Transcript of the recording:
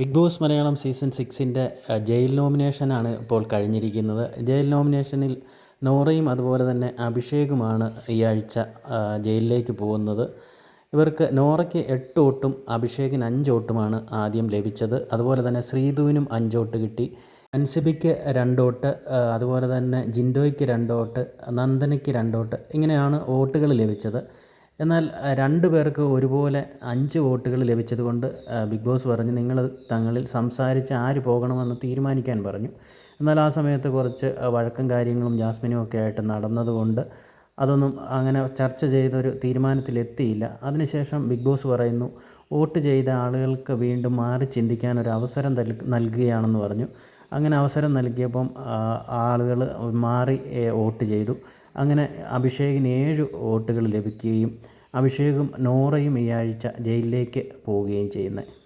Big boss Malayalam season സിക്സിന്റെ jail നോമിനേഷനാണ് ഇപ്പോൾ കഴിഞ്ഞിരിക്കുന്നത്. ജയിൽ നോമിനേഷനിൽ നോറയും അതുപോലെ തന്നെ അഭിഷേകുമാണ് ഈ ആഴ്ച ജയിലിലേക്ക് പോകുന്നത്. ഇവർക്ക് നോറയ്ക്ക് എട്ട് വോട്ടും അഭിഷേകിന് അഞ്ച് വോട്ടുമാണ് ആദ്യം ലഭിച്ചത്. അതുപോലെ തന്നെ ശ്രീധുവിനും അഞ്ച് വോട്ട് കിട്ടി. അൻസിബിക്ക് രണ്ട് വോട്ട് അതുപോലെ തന്നെ ജിൻഡോയ്ക്ക് രണ്ട് വോട്ട് നന്ദനയ്ക്ക് രണ്ട് വോട്ട് ഇങ്ങനെയാണ് വോട്ടുകൾ ലഭിച്ചത്. എന്നാൽ രണ്ട് പേർക്ക് ഒരുപോലെ അഞ്ച് വോട്ടുകൾ ലഭിച്ചതുകൊണ്ട് കൊണ്ട് ബിഗ് ബോസ് പറഞ്ഞു നിങ്ങൾ തങ്ങളിൽ സംസാരിച്ച് ആര് പോകണമെന്ന് തീരുമാനിക്കാൻ പറഞ്ഞു. എന്നാൽ ആ സമയത്ത് കുറച്ച് വഴക്കും കാര്യങ്ങളും ജാസ്മിനും ഒക്കെ ആയിട്ട് നടന്നതുകൊണ്ട് അതൊന്നും അങ്ങനെ ചർച്ച ചെയ്തൊരു തീരുമാനത്തിലെത്തിയില്ല. അതിനുശേഷം ബിഗ് ബോസ് പറയുന്നു വോട്ട് ചെയ്ത ആളുകൾക്ക് വീണ്ടും മാറി ചിന്തിക്കാൻ ഒരു അവസരം നൽകുകയാണെന്ന് പറഞ്ഞു. അങ്ങനെ അവസരം നൽകിയപ്പം ആളുകൾ മാറി വോട്ട് ചെയ്തു. അങ്ങനെ അഭിഷേകിന് ഏഴ് വോട്ടുകൾ ലഭിക്കുകയും അഭിഷേകും നോറയും ഈ ആഴ്ച ജയിലിലേക്ക് പോവുകയും ചെയ്യുന്നത്.